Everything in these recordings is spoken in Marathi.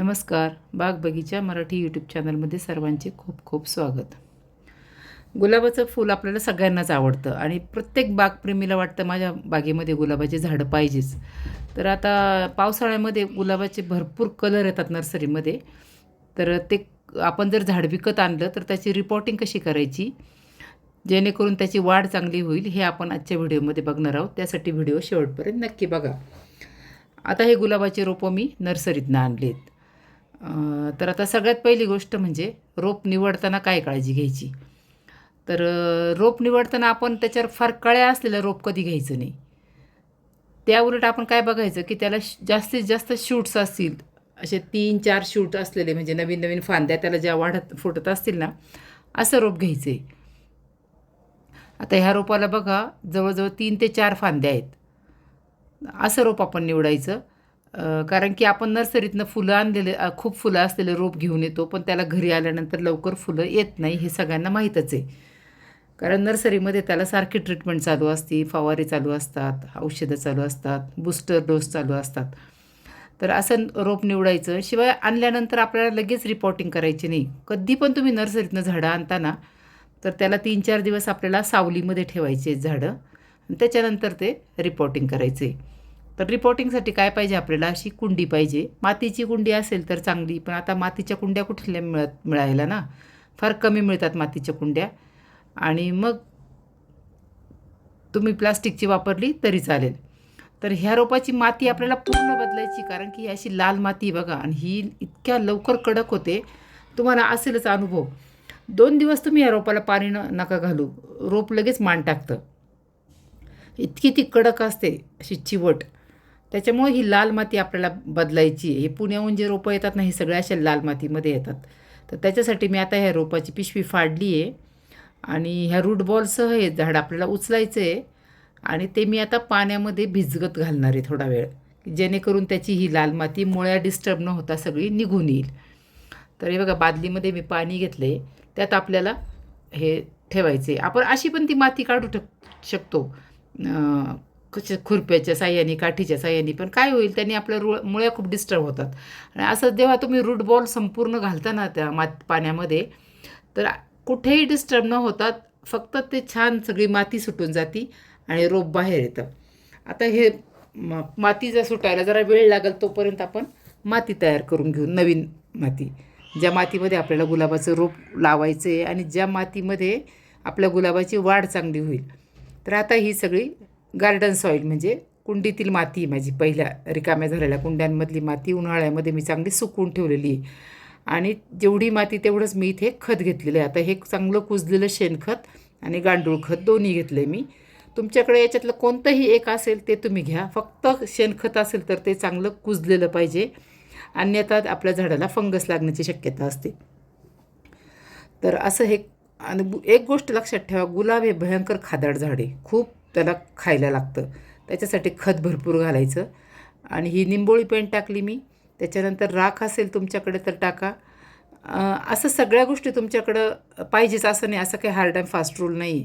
नमस्कार. बाग बगीचा मराठी यूट्यूब चॅनलमध्ये सर्वांचे खूप खूप स्वागत. गुलाबाचं फूल आपल्याला सगळ्यांनाच आवडतं आणि प्रत्येक बागप्रेमीला वाटतं माझ्या बागेमध्ये गुलाबाचे झाडं पाहिजेच. तर आता पावसाळ्यामध्ये गुलाबाचे भरपूर कलर येतात नर्सरीमध्ये तर ते आपण जर झाड विकत आणलं तर त्याची रिपोर्टिंग कशी करायची? जेणेकरून त्याची वाढ चांगली होईल हे आपण आजच्या व्हिडिओमध्ये बघणार आहोत. त्यासाठी व्हिडिओ शेवटपर्यंत नक्की बघा. आता हे गुलाबाचे रोपं मी नर्सरीतनं आणलेत. तर आता सगळ्यात पहिली गोष्ट म्हणजे रोप निवडताना काय काळजी घ्यायची? तर रोप निवडताना आपण त्याच्यावर फार कळ्या असलेलं रोप कधी घ्यायचं नाही. त्या उलट आपण काय बघायचं की त्याला श- जास्तीत जास्त शूट्स असतील असे तीन चार शूट असलेले म्हणजे नवीन नवीन फांद्या त्याला ज्या वाढत फुटत असतील ना असं रोप घ्यायचं. आहे आता ह्या रोपाला बघा जवळजवळ तीन ते चार फांद्या आहेत. असं रोप आपण निवडायचं. कारण की आपण नर्सरीतनं फुलं आणलेले खूप फुलं असलेले रोप घेऊन येतो पण त्याला घरी आल्यानंतर लवकर फुलं येत नाही हे सगळ्यांना माहीतच आहे. कारण नर्सरीमध्ये त्याला सारखी ट्रीटमेंट चालू असते फवारे चालू असतात औषधं चालू असतात बूस्टर डोस चालू असतात. तर असं रोप निवडायचं शिवाय आणल्यानंतर आपल्याला लगेच रिपोर्टिंग करायची नाही. कधी पण तुम्ही नर्सरीतनं झाडं आणताना तर त्याला तीन चार दिवस आपल्याला सावलीमध्ये ठेवायचे झाडं आणि त्याच्यानंतर ते रिपोर्टिंग करायचे. तर रिपोर्टिंगसाठी काय पाहिजे आपल्याला? अशी कुंडी पाहिजे. मातीची कुंडी असेल तर चांगली पण आता मातीच्या कुंड्या कुठल्या मिळत मिळायला ना? फार कमी मिळतात मातीच्या कुंड्या. आणि मग तुम्ही प्लास्टिकची वापरली तरी चालेल. तर ह्या रोपाची माती आपल्याला पूर्ण बदलायची कारण की ही अशी लाल माती बघा आणि ही इतक्या लवकर कडक होते. तुम्हाला असेलच अनुभव. दोन दिवस तुम्ही या रोपाला पाणी न नका घालू. रोप लगेच मान टाकतं. इतकी ती कडक असते अशी चिवट. त्याच्यामुळे ही लाल माती आपल्याला बदलायची आहे. हे पुण्याहून जे रोपं येतात ना हे सगळ्या अशा लाल मातीमध्ये येतात. तर त्याच्यासाठी मी आता ह्या रोपाची पिशवी फाडली आहे. आणि ह्या रूट बॉलसह हे झाड आपल्याला उचलायचं आहे. आणि ते मी आता पाण्यामध्ये भिजगत घालणार आहे थोडा वेळ. जेणेकरून त्याची ही लाल माती मुळ्या डिस्टर्ब न होता सगळी निघून येईल. तर हे बघा बादलीमध्ये मी पाणी घेतलं आहे त्यात आपल्याला हे ठेवायचे आपण अशी पण ती माती काढू शक शकतो. कशा खुरप्याच्या साह्याने काठीच्या साह्याने पण काय होईल त्यांनी आपल्या रु मुळ्या खूप डिस्टर्ब होतात. आणि असं जेव्हा तुम्ही रूट बॉल संपूर्ण घालता ना त्या मात पाण्यामध्ये तर कुठेही डिस्टर्ब न होतात फक्त ते छान सगळी माती सुटून जाती आणि रोप बाहेर येतं. आता हे म- माती जर सुटायला जरा वेळ लागेल तोपर्यंत आपण माती तयार करून घेऊ नवीन माती. ज्या मातीमध्ये आपल्याला गुलाबाचं रोप लावायचं आहे आणि ज्या मातीमध्ये आपल्या गुलाबाची वाढ चांगली होईल. तर आता ही सगळी गार्डन सॉईल म्हणजे कुंडीतील माती माझी. पहिल्या रिकाम्या झालेल्या कुंड्यांमधली माती उन्हाळ्यामध्ये मी चांगली सुकवून ठेवलेली आहे. आणि जेवढी माती तेवढंच मी इथे खत घेतलेलं आहे. आता हे चांगलं कुजलेलं शेणखत आणि गांडूळ खत दोन्ही घेतले मी. तुमच्याकडे याच्यातलं कोणतंही एक असेल ते तुम्ही घ्या. फक्त शेणखत असेल तर ते चांगलं कुजलेलं पाहिजे. अन्यथा आपल्या झाडाला फंगस लागण्याची शक्यता असते. तर असं हे आणि एक गोष्ट लक्षात ठेवा. गुलाब हे भयंकर खादाड झाड आहे. खूप त्याला खायला लागतं. त्याच्यासाठी खत भरपूर घालायचं. आणि ही निंबोळी पेंट टाकली मी. त्याच्यानंतर राख असेल तुमच्याकडे तर टाका. असं सगळ्या गोष्टी तुमच्याकडं पाहिजेच. असं नाही असं काही हार्ड अँड फास्ट रूल नाही.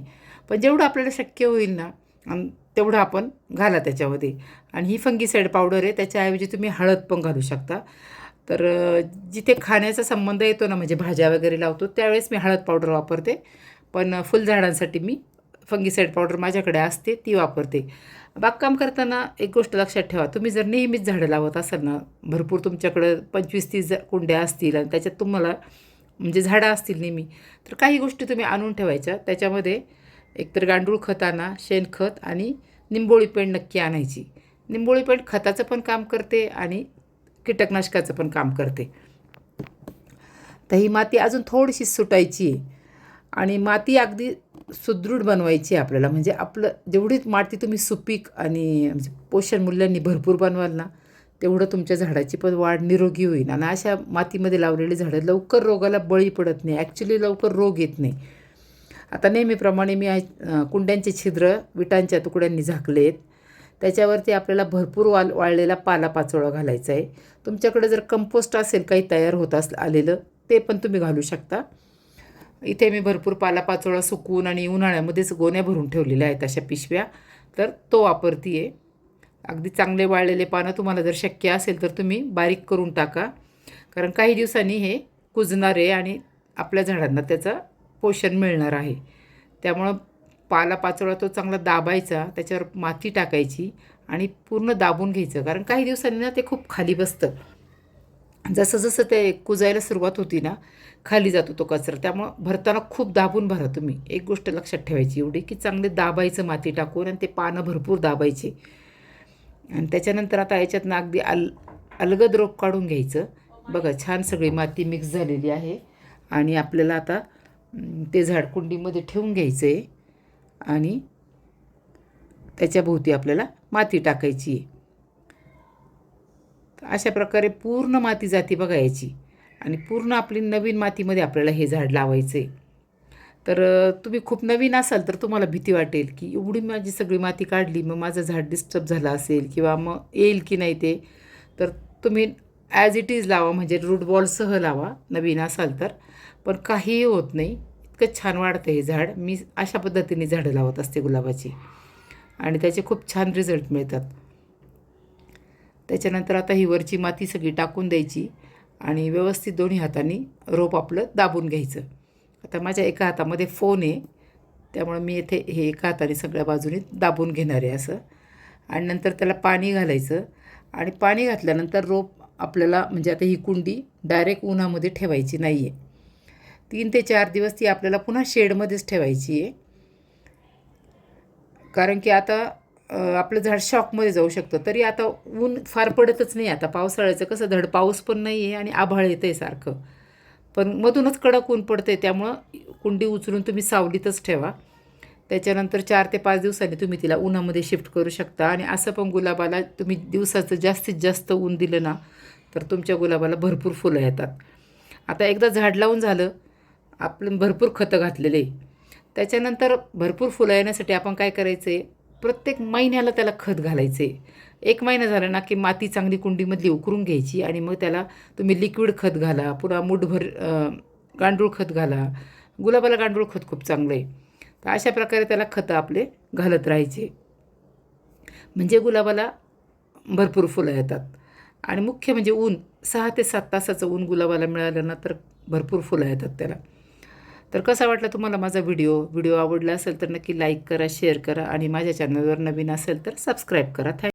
पण जेवढं आपल्याला शक्य होईल ना तेवढं आपण घाला त्याच्यामध्ये. आणि ही फंगीसाईड पावडर आहे. त्याच्याऐवजी तुम्ही हळद पण घालू शकता. तर जिथे खाण्याचा संबंध येतो ना म्हणजे भाज्या वगैरे लावतो त्यावेळेस मी हळद पावडर वापरते. पण फुलझाडांसाठी मी फंगीसाईड पावडर माझ्याकडे असते ती वापरते. बागकाम करताना एक गोष्ट लक्षात ठेवा तुम्ही जर नेहमीच झाडं लावत असाल ना भरपूर तुमच्याकडं पंचवीस तीस कुंड्या असतील आणि त्याच्यात तुम्हाला म्हणजे झाडं असतील नेहमी तर काही गोष्टी तुम्ही आणून ठेवायच्या. त्याच्यामध्ये एकतर गांडूळ खत आणा शेणखत आणि निंबोळी पेंड नक्की आणायची. निंबोळी पेंड खताचं पण काम करते आणि कीटकनाशकाचं पण काम करते. तर ही माती अजून थोडीशी सुटायची आहे. आणि माती अगदी सुदृढ बनवायची आहे आपल्याला. म्हणजे आपलं जेवढी माती तुम्ही सुपीक आणि म्हणजे पोषण मूल्यांनी भरपूर बनवाल ना तेवढं तुमच्या झाडाची पण वाढ निरोगी होईल. आणि अशा मातीमध्ये लावलेली झाडं लवकर रोगाला बळी पडत नाही. ॲक्च्युली लवकर रोग येत नाही. आता नेहमीप्रमाणे मी कुंड्यांचे छिद्र विटांच्या तुकड्यांनी झाकले आहेत त्याच्यावरती आपल्याला भरपूर वाल वाळलेला पालापाचोळा घालायचा आहे. तुमच्याकडे जर कंपोस्ट असेल काही तयार होत अस आलेलं ते पण तुम्ही घालू शकता. इथे मी भरपूर पालापाचोळा सुकवून आणि उन्हाळ्यामध्येच गोण्या भरून ठेवलेल्या आहेत अशा पिशव्या. तर तो वापरते आहे अगदी चांगले वाळलेले पानं तुम्हाला जर शक्य असेल तर तुम्ही बारीक करून टाका. कारण काही दिवसांनी हे कुजणार आहे आणि आपल्या झाडांना त्याचं पोषण मिळणार आहे. त्यामुळं पालापाचोळा तो चांगला दाबायचा त्याच्यावर माती टाकायची आणि पूर्ण दाबून घ्यायचं. कारण काही दिवसांनी ना ते खूप खाली बसतं. जसं जसं ते कुजायला सुरुवात होती ना खाली जातो तो कचरा. त्यामुळं भरताना खूप दाबून भरा तुम्ही. एक गोष्ट लक्षात ठेवायची एवढी की चांगले दाबायचं माती टाकून आणि ते पानं भरपूर दाबायचे. आणि त्याच्यानंतर आता याच्यातनं अगदी अल अलगद रोप काढून घ्यायचं. बघा छान सगळी माती मिक्स झालेली आहे. आणि आपल्याला आता ते झाडकुंडीमध्ये ठेवून घ्यायचं आहे आणि त्याच्याभोवती आपल्याला माती टाकायची आहे. अशा प्रकारे पूर्ण माती जाती बघायची आणि पूर्ण आपली नवीन मातीमध्ये आपल्याला हे झाड लावायचं आहे तर तुम्ही खूप नवीन असाल तर तुम्हाला भीती वाटेल की एवढी माझी सगळी माती काढली मग माझं झाड डिस्टर्ब झालं असेल किंवा मग येईल की नाही ते. तर तुम्ही ॲज इट इज लावा म्हणजे रूट बॉलसह लावा नवीन असाल तर. पण काहीही होत नाही. इतकं छान वाढतं हे झाड. मी अशा पद्धतीने झाडं लावत असते गुलाबाची. आणि त्याचे खूप छान रिझल्ट मिळतात. त्याच्यानंतर आता ही वरची माती सगळी टाकून द्यायची आणि व्यवस्थित दोन्ही हातांनी रोप आपलं दाबून घ्यायचं. आता माझ्या एका हातामध्ये फोन आहे त्यामुळे मी येथे हे एका हाताने सगळ्या बाजूने दाबून घेणार आहे असं. आणि नंतर त्याला पाणी घालायचं आणि पाणी घातल्यानंतर रोप आपल्याला म्हणजे आता ही कुंडी डायरेक्ट उन्हामध्ये ठेवायची नाही आहे तीन ते चार दिवस ती आपल्याला पुन्हा शेडमध्येच ठेवायची आहे. कारण की आता आपलं झाड शॉकमध्ये जाऊ शकतं. तरी आता ऊन फार पडतच नाही आता. पावसाळ्याचं कसं धड पाऊस पण नाही आहे आणि आभाळ येतं आहे सारखं. पण मधूनच कडक ऊन पडतं आहे त्यामुळं कुंडी उचलून तुम्ही सावलीतच ठेवा. त्याच्यानंतर चार ते पाच दिवसांनी तुम्ही तिला उन्हामध्ये शिफ्ट करू शकता. आणि असं पण गुलाबाला तुम्ही दिवसाचं जास्तीत जास्त ऊन दिलं ना तर तुमच्या गुलाबाला भरपूर फुलं येतात. आता एकदा झाड लावून झालं आपण भरपूर खतं घातलेले. त्याच्यानंतर भरपूर फुलं येण्यासाठी आपण काय करायचं आहे प्रत्येक महिन्याला त्याला खत घालायचं. आहे एक महिना झाला ना की माती चांगली कुंडीमधली उकरून घ्यायची आणि मग त्याला तुम्ही लिक्विड खत घाला पुन्हा मुठभर गांडूळ खत घाला. गुलाबाला गांडूळ खत खूप चांगलं आहे तर अशा प्रकारे त्याला खतं आपले घालत राहायचे. म्हणजे गुलाबाला भरपूर फुलं येतात. आणि मुख्य म्हणजे ऊन सहा ते सात तासाचं ऊन गुलाबाला मिळालं ना तर भरपूर फुलं येतात त्याला. तर कसा वाटला तुम्हाला माझा व्हिडिओ? व्हिडिओ आवडला असेल तर नक्की लाईक करा शेअर करा आणि माझ्या चॅनलवर नवीन असेल तर सबस्क्राईब करा. थँक